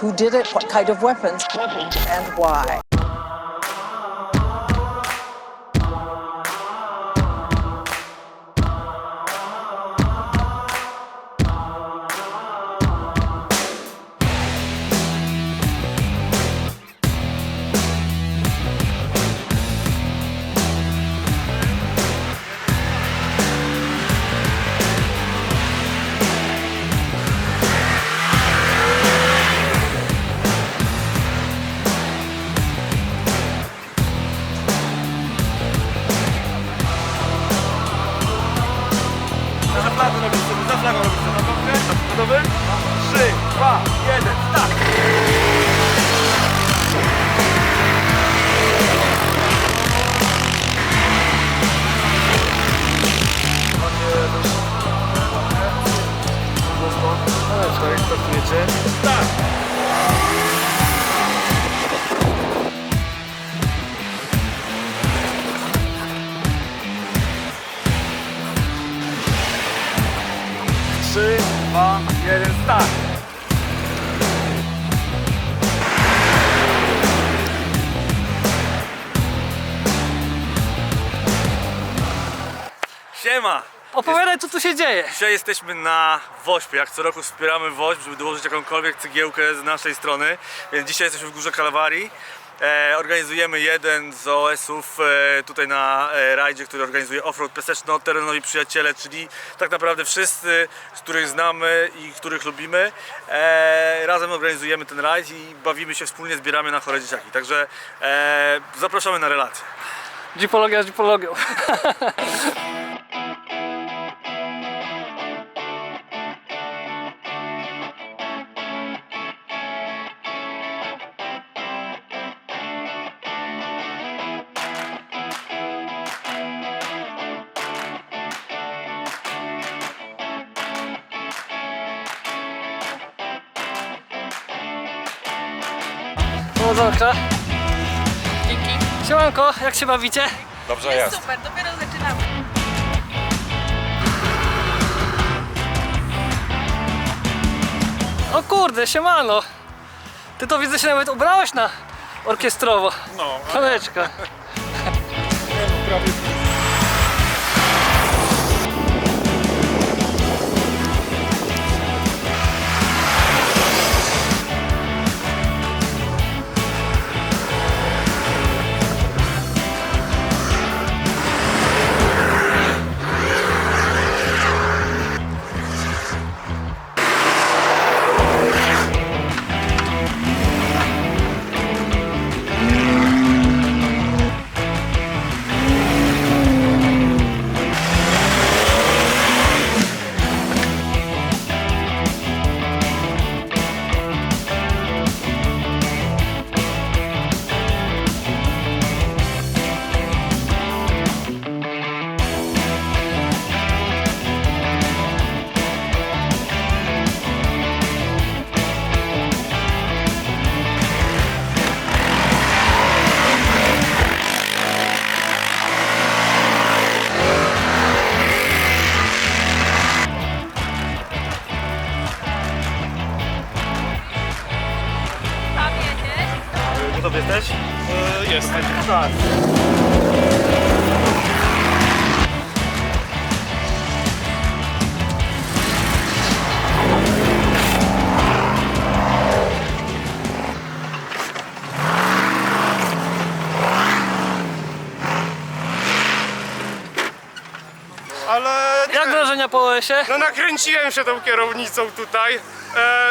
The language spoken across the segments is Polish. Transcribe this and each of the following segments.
who did it, what kind of weapons, and why. Opowiadaj, co tu się dzieje. Dzisiaj jesteśmy na Wośpie. Jak co roku wspieramy Wośp, żeby dołożyć jakąkolwiek cegiełkę z naszej strony. Więc dzisiaj jesteśmy w Górze Kalwarii. E, organizujemy jeden z OS-ów e, tutaj na e, rajdzie, który organizuje Offroad Peseczno, terenowi przyjaciele, czyli tak naprawdę wszyscy, z których znamy i których lubimy. E, razem organizujemy ten rajd i bawimy się wspólnie, zbieramy na chore dzieciaki. Także e, zapraszamy na relację. Jeepologia z jeepologią. Powodzonka. Dzięki. Siemanko, jak się bawicie? Dobrze Jest super, dopiero zaczynamy. O kurde, siemano. Ty to widzę się nawet ubrałeś na orkiestrowo. No, Taneczka. Tam po OS-ie? no nakręciłem się tą kierownicą tutaj. E,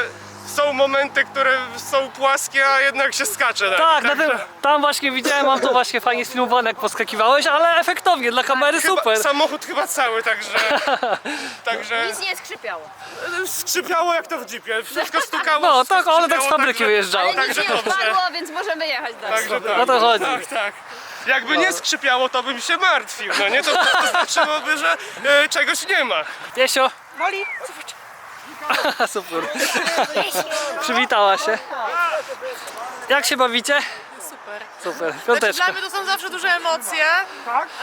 są momenty, które są płaskie, a jednak się skacze. Tak, na tym, tam właśnie widziałem, mam to właśnie fajnie sfilmowane, jak poskakiwałeś, ale efektownie, dla kamery Chyba, super. Samochód chyba cały, także. Także Nic nie skrzypiało. skrzypiało jak to w jeepie. Wszystko stukało. No wszystko tak, one tak z skrzypiało, fabryki także- wyjeżdżały. Ale nic Także nie dobrze. odpadło, więc możemy jechać dalej. Także tak. O to chodzi. Tak, tak. Jakby nie skrzypiało, to bym się martwił. No nie, to, to znaczyłoby, że e, czegoś nie ma. Piesio, Moli, super. Przywitała się. Jak się bawicie? Super. super. Znaczy, piąteczka. dla mnie to są zawsze duże emocje.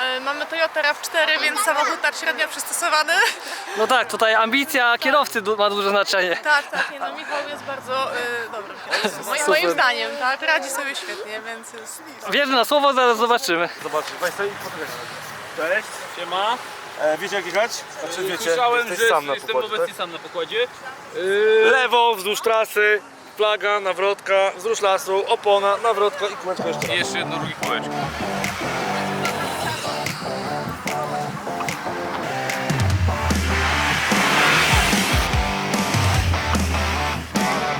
E, Mamy Toyota RAV4, więc samochód tak średnio przystosowany. No tak, tutaj ambicja kierowcy du- ma duże znaczenie. Tak, tak, nie, no Michał jest bardzo e, dobrym kierowcą. Moim, Super. moim zdaniem, tak, radzi sobie świetnie, więc jest... Wierzę na słowo, zaraz zobaczymy. Zobaczcie, Państwo i Cześć. Siema. E, wiecie jak jechać? Znaczy wiecie, Słyszałem, jesteś że sam na jestem pokładzie, obecnie tak? sam na pokładzie. Lewo, wzdłuż trasy, flaga, nawrotka, wzdłuż lasu, opona, nawrotka i kółeczko jeszcze raz. Jeszcze jedno drugie kółeczko.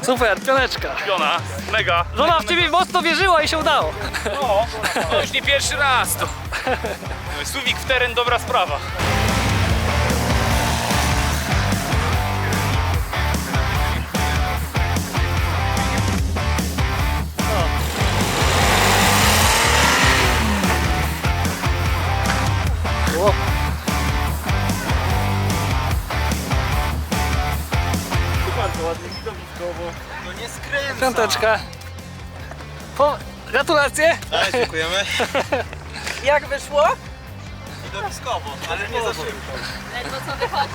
Super, pioneczka. Piona, mega. Żona w ciebie mocno wierzyła i się udało. No, to już nie pierwszy raz to. Suwik w teren, dobra sprawa. Piąteczka. Po... Gratulacje. Dziękujemy. Jak wyszło? Widowiskowo, ale nie za szybko. Ledwo co wychodzi.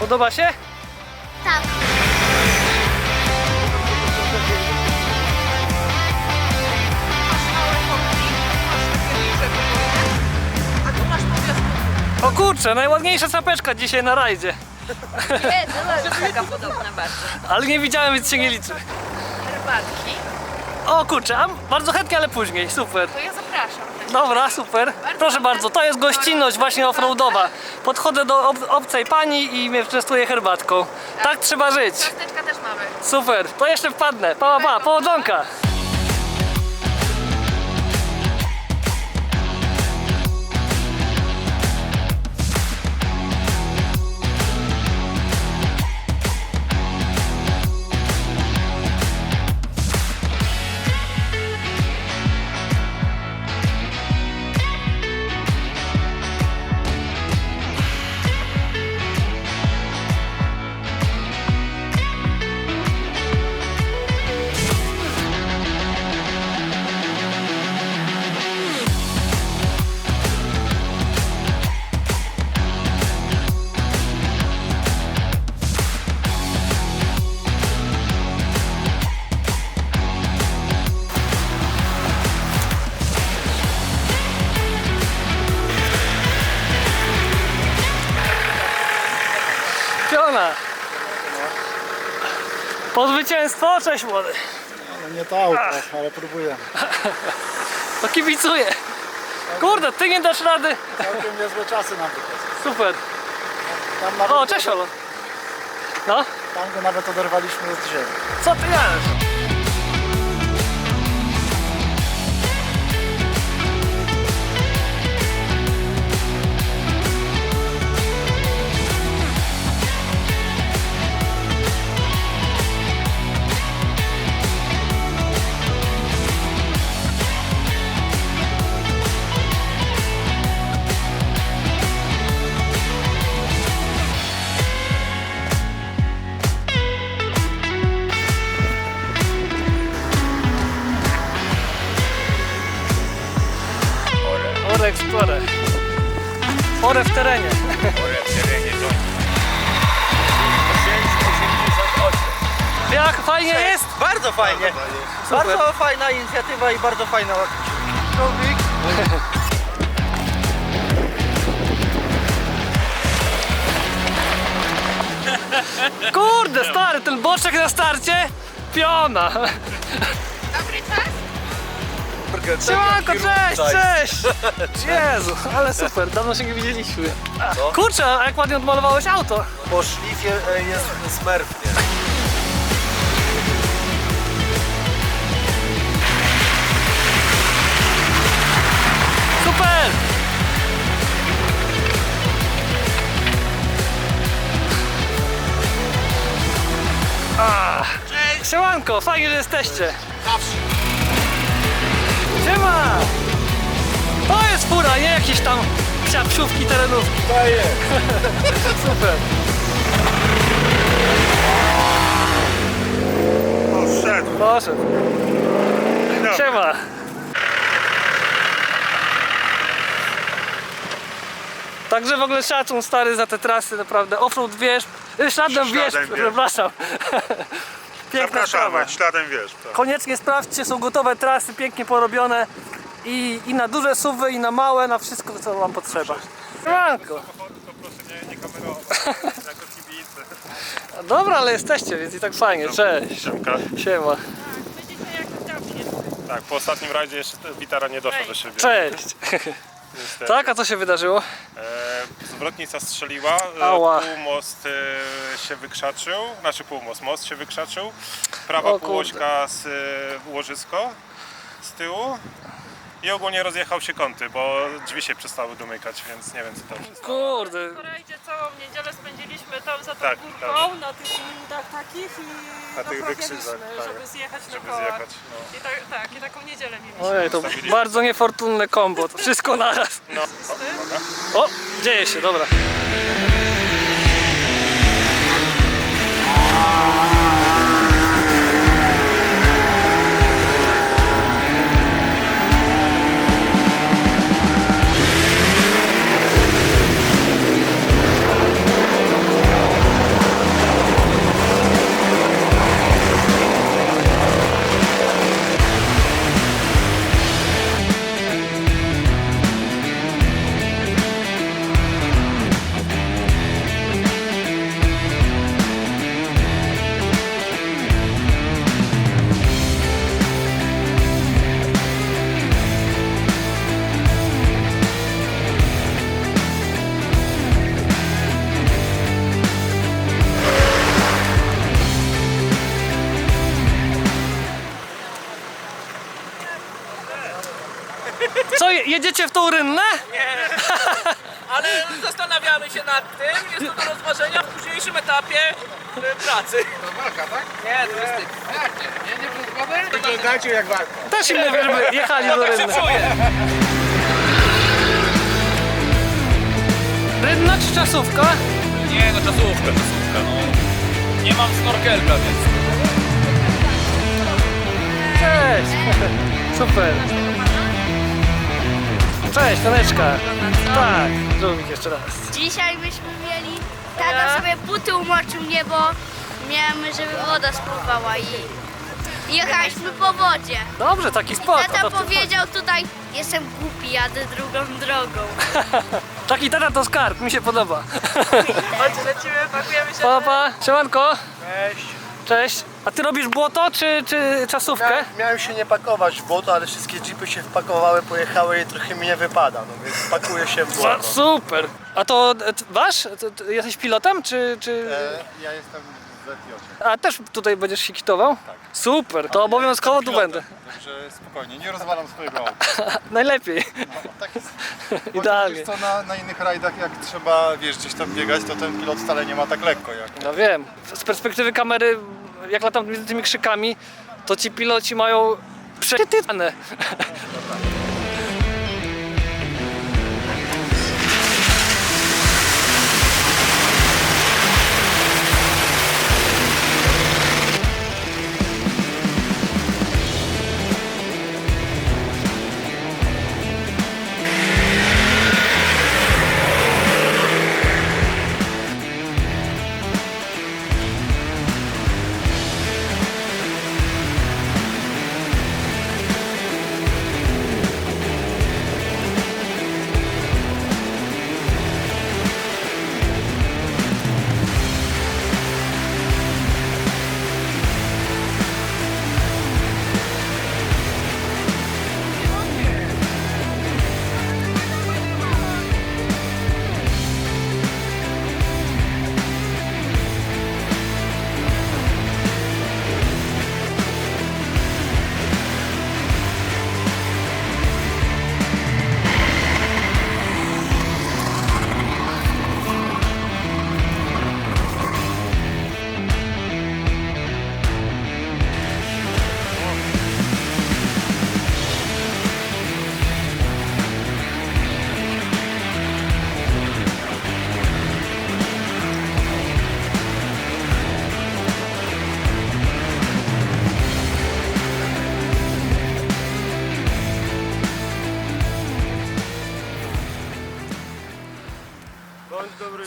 Podoba się? O kurczę, najładniejsza czapeczka dzisiaj na rajdzie. Nie, to jest taka podobna bardzo. Ale nie widziałem, więc się nie liczy. Herbatki. O kurczę, a bardzo chętnie, ale później. Super. To ja zapraszam. Dobra, super. Proszę bardzo, to jest gościnność właśnie offroadowa. Podchodzę do ob obcej pani i mnie częstuje herbatką. Tak trzeba żyć. Ciasteczka też mamy. Super, to jeszcze wpadnę. Pa, pa, pa, powodzonka. Zwycięstwo, cześć młody. No nie to auto, ale próbuję. To kibicuję. Kurde, ty nie dasz rady. Całkiem niezłe czasy nam wychodzą. Super. Tam nawet, O, cześć Olo. No, Tam go nawet oderwaliśmy od ziemi. co ty gadasz? W terenie. Jak fajnie jest? Bardzo fajnie. Bardzo fajna inicjatywa i bardzo fajna człowiek. Kurde, stary, ten boczek na starcie? Piona. Czas? Siemanko, cześć, cześć! Jezu, ale super, dawno się nie widzieliśmy. Kurczę, a jak ładnie odmalowałeś auto. Po szlifie e, jest smerf, nie? Super! Ah, Siemanko, fajnie, że jesteście. Siema! To jest fura, nie jakieś tam psiapsiówki, terenówki. Daję! Super. Poszedł. Poszedł. Siema. Także w ogóle szacun stary za te trasy, naprawdę. Offroad wież, Śladem wież. przepraszam. Piękna sprawa. śladem wiesz. Koniecznie sprawdźcie, są gotowe trasy, pięknie porobione. I, I na duże suwy, i na małe, na wszystko, co wam potrzeba. Siemanko. Dobra, ale jesteście, więc i tak fajnie. Cześć. Siema. Tak, po ostatnim rajdzie jeszcze gitara nie doszła do siebie. Cześć. Niestety. Tak, a co się wydarzyło? E, zwrotnica strzeliła, e, Ała. półmost e, się wykrzaczył, znaczy półmost, most się wykrzaczył, prawa O kurde. półośka z e, łożysko z tyłu i ogólnie rozjechał się kąty, bo drzwi się przestały domykać, więc nie wiem co tam się stało. Kurde. W całą niedzielę spędziliśmy tam za tą Tak, górką, na tych lindach takich i Na tych naprawialiśmy, wykrzyżach, tak. żeby zjechać Żeby na zjechać. No. I tak, tak, i taką niedzielę mieliśmy. Ojej, to bardzo niefortunne kombo. To wszystko naraz. No. O, uwaga. O, dzieje się, dobra. Jedziecie w tą rynnę? Ale zastanawiamy się nad tym, jest to do rozważenia w późniejszym etapie pracy. To walka, tak? Nie, to jest Wyglądacie jak walka. Też im mówię, żeby jechali do rynny. czuję. Rynna czy czasówka? Nie, no czasówka, czasówka, no. Nie mam snorkelka, więc... Cześć. Super. Cześć, Taneczka. Tak, żółwik jeszcze raz. Dzisiaj byśmy mieli, tata sobie buty umoczył mnie, bo miałem, żeby woda spływała i jechaliśmy po wodzie. Dobrze, taki sport. o Tata to w tym powiedział tutaj, jestem głupi, jadę drugą drogą. chodzi. Taki tata to skarb, mi się podoba. Chodź, lecimy, pakujemy się. Pa, pa. Siemanko. Cześć. Cześć. A ty robisz błoto czy, czy czasówkę? Miałem, miałem się nie pakować w błoto, ale wszystkie jeepy się wpakowały, pojechały i trochę mi nie wypada, no więc pakuję się w błoto. Super. A to e, wasz? Jesteś pilotem czy... czy... E, ja jestem A też tutaj będziesz się kitował? Tak. Super, to obowiązkowo tu będę. Także spokojnie, nie rozwalam swojego auta. Najlepiej. Tak jest. Idealnie. Wiesz co, na, na innych rajdach jak trzeba, wiesz, gdzieś tam biegać, to ten pilot wcale nie ma tak lekko jak... No wiem. Z perspektywy kamery, jak latam między tymi krzykami, to ci piloci mają przetytane.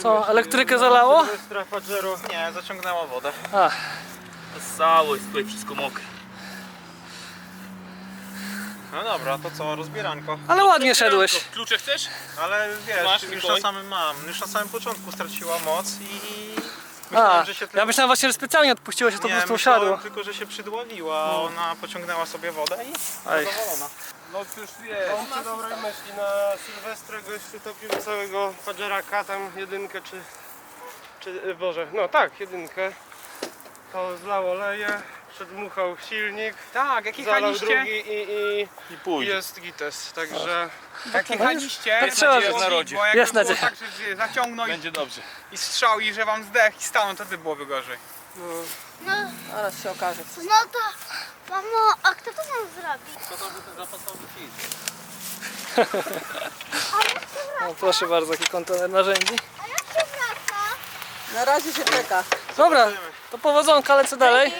Co, elektrykę zalało? Nie, zaciągnęła wodę. A, Cało jest tutaj wszystko mokre. No dobra, to co, rozbieranko. ale ładnie szedłeś. Klucze chcesz? Ale wiesz, Masz, już Mikołaj? na samym mam, już na samym początku straciła moc i A, myślałem, że się ja myślałem właśnie, że specjalnie odpuściłeś, że to po nie, prostu myślałem usiadło. tylko, że się przydławiła, a ona pociągnęła sobie wodę i Ej. zadowolona. No już wiesz. Przy dobrej myśli na Sylwestra gościu topił całego Pajeraka, tam jedynkę czy, czy... e, Boże, no tak, jedynkę. To zlało leje, przedmuchał silnik, Tak, jak zalał jechaliście, drugi i, i, I pójdzie. jest gites, także... jak jechaliście, Tak trzeba było być. narodzie. Bo Jest było nadzieja. tak, że zaciągnął i, Będzie dobrze. i strzał i że wam zdech i stanął, to ty byłoby gorzej. No, Zaraz się okaże. no to, mamo, a kto to nam zrobi? No, proszę bardzo, jaki kontener narzędzi. A jak się wraca? Na razie się czeka. Dobra, to powodzonka, lecę dalej.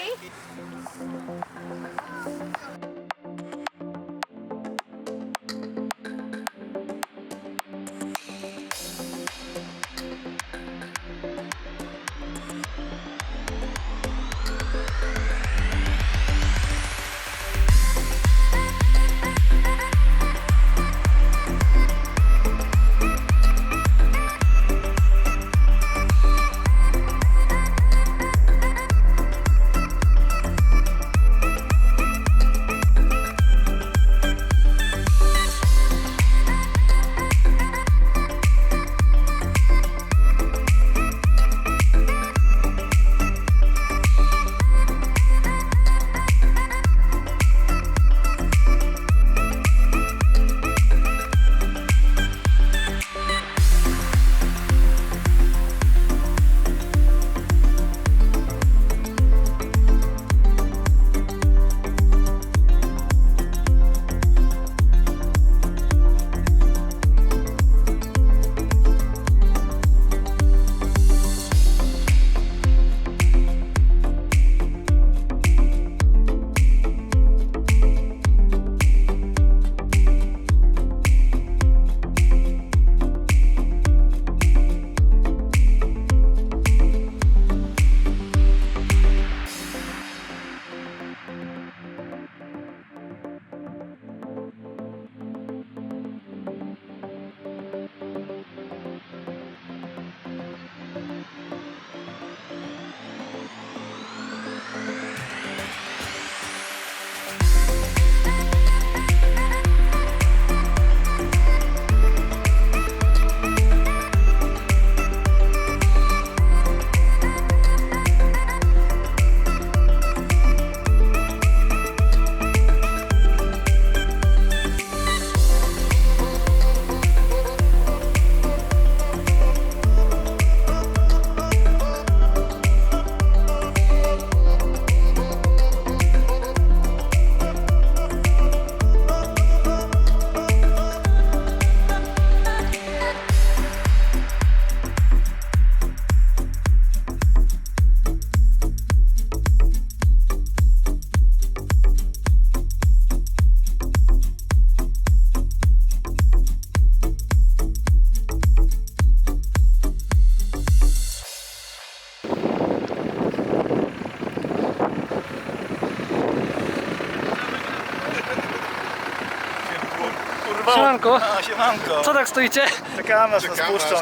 Siemanko, A siemanko, co tak stoicie? czekamy aż nas puszczą.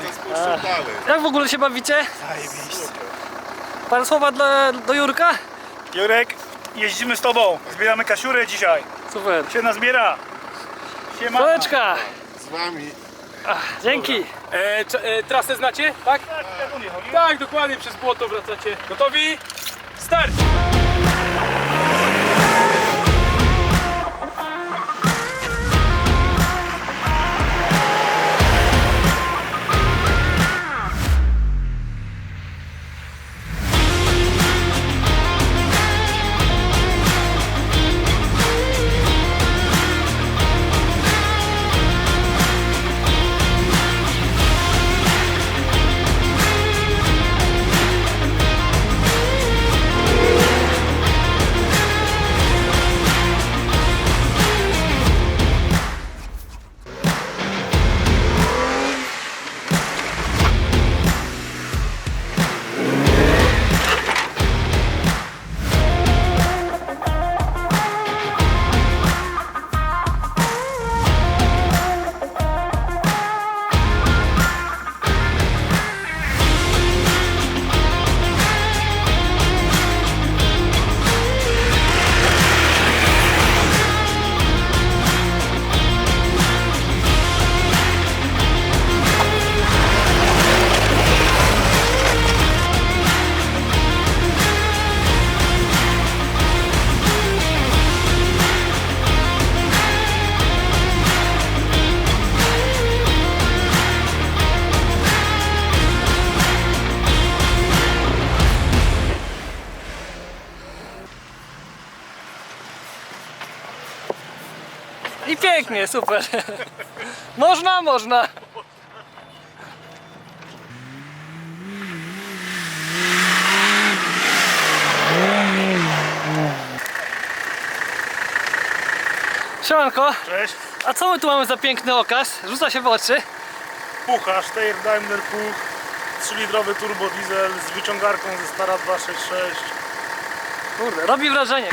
Jak w ogóle się bawicie? Parę słowa dla, do Jurka? Jurek, jeździmy z tobą. Zbieramy kasiurę dzisiaj. Super. Się nazbiera. Siema. Koleczka, Z wami. dzięki. E, cz- e, trasę znacie? Tak? Tak, dokładnie, przez błoto wracacie. Gotowi? Start! Super. Można, można. Siemanko, Cześć. a co my tu mamy za piękny okaz? Rzuca się w oczy. Pucha, Steyr Daimler Puch, 3-litrowy turbo diesel z wyciągarką ze stara 266. Kurde, robi wrażenie.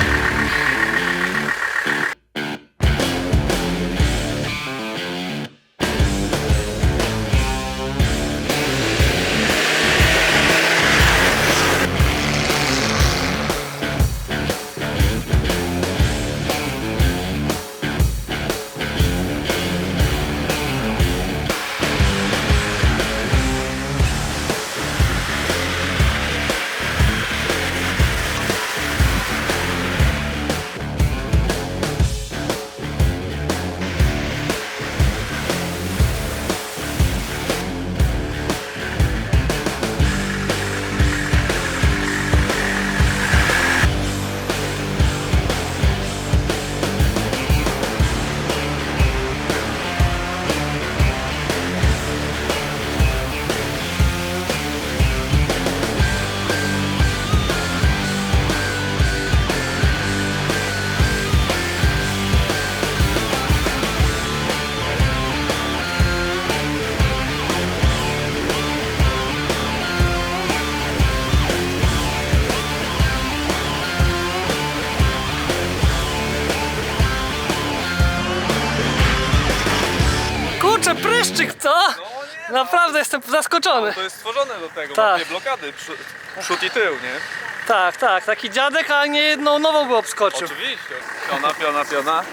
Jestem zaskoczony. To jest stworzone do tego, Tak. ma dwie blokady, przód, przód i tył, nie? Tak, tak, taki dziadek, a nie jedną nową by obskoczył. Oczywiście. Piona, piona, piona.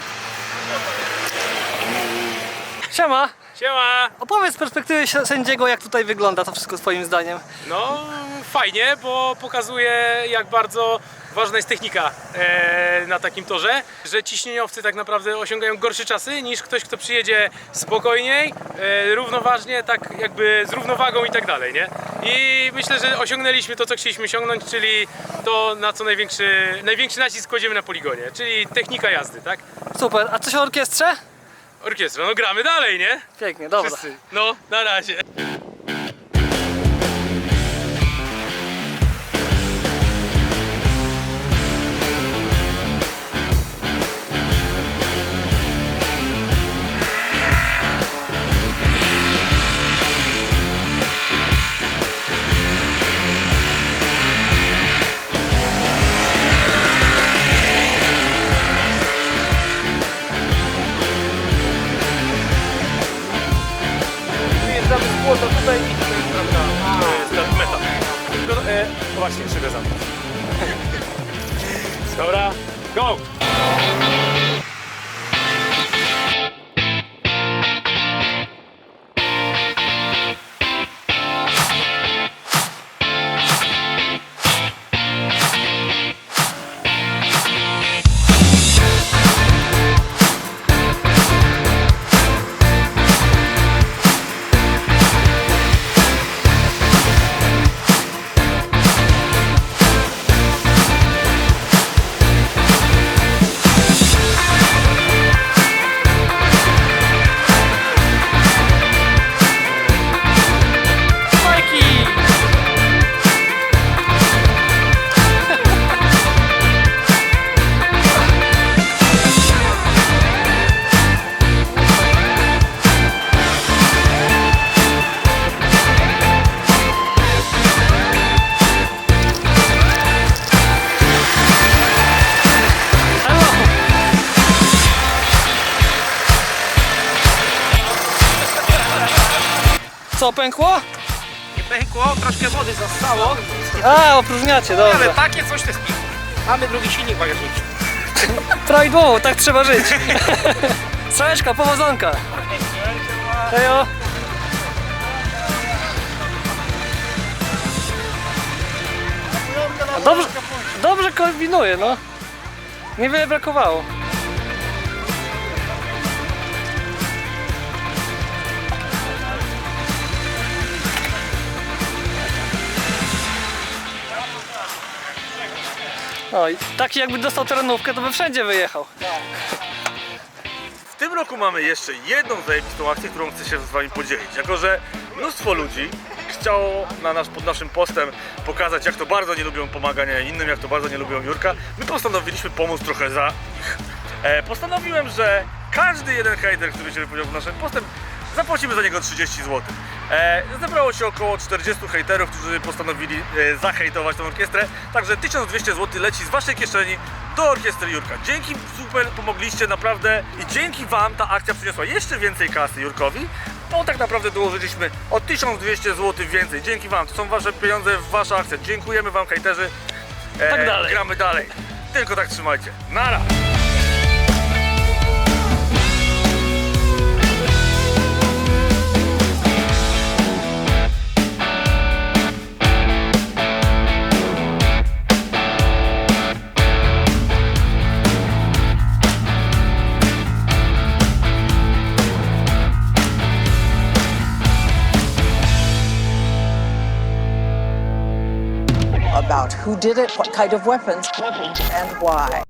Siema, Siema! opowiedz z perspektywy sędziego, jak tutaj wygląda to wszystko twoim zdaniem. No fajnie, bo pokazuje jak bardzo ważna jest technika e, na takim torze, że ciśnieniowcy tak naprawdę osiągają gorsze czasy niż ktoś, kto przyjedzie spokojniej, e, równoważnie, tak jakby z równowagą i tak dalej, nie? I myślę, że osiągnęliśmy to, co chcieliśmy osiągnąć, czyli to, na co największy, największy nacisk kładziemy na poligonie, czyli technika jazdy, tak? Super, a coś o orkiestrze? Orkiestra, no gramy dalej, nie? Pięknie, dobra. Wszyscy. No, na razie. Co, pękło? Nie pękło, troszkę wody zostało. A, opróżniacie, Ale dobra. takie coś to jest. Mamy drugi silnik bagażniczy. Prawidłowo, tak trzeba żyć. Strzałeczka, powodzonka. Hejo. Dobrze, dobrze kombinuje, no. Niewiele brakowało. O, i taki jakby dostał terenówkę, to by wszędzie wyjechał. W tym roku mamy jeszcze jedną zajebistą akcję, którą chcę się z Wami podzielić. Jako, że mnóstwo ludzi chciało na nasz, pod naszym postem pokazać, jak to bardzo nie lubią pomagania innym, jak to bardzo nie lubią Jurka, my postanowiliśmy pomóc trochę za nich. E, postanowiłem, że każdy jeden hejter, który się wypowiedział pod naszym postem, zapłacimy za niego 30 zł. E, zebrało się około 40 hejterów, którzy postanowili e, zahejtować tę orkiestrę, także 1200 zł leci z waszej kieszeni do orkiestry Jurka. Dzięki, super pomogliście naprawdę i dzięki wam ta akcja przyniosła jeszcze więcej kasy Jurkowi, bo tak naprawdę dołożyliśmy o 1200 zł więcej. Dzięki wam, to są wasze pieniądze, wasza akcja. Dziękujemy wam hejterzy. E, Tak dalej. Gramy dalej. Tylko tak trzymajcie. Nara! Who did it, what kind of weapons, and why.